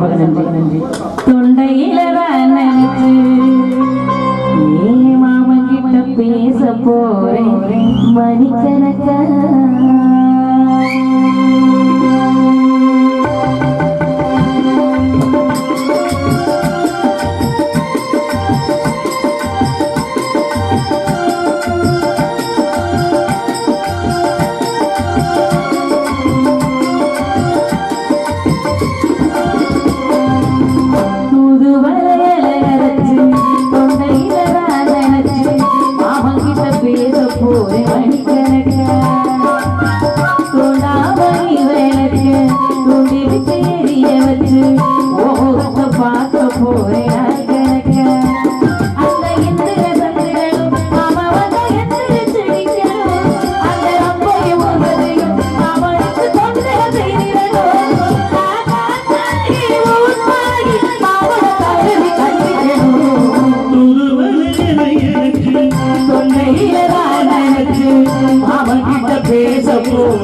நன்றி தொண்டையில வேனனுக்கு ஏ மாமன் கிட்ட பேச போறேன் மணிக்கணக்க பேச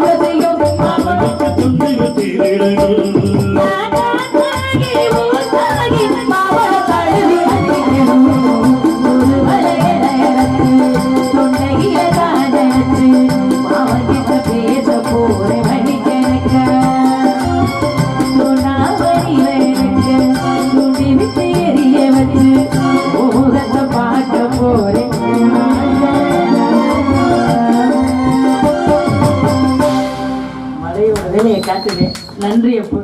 மழையோட நன்றி அப்போ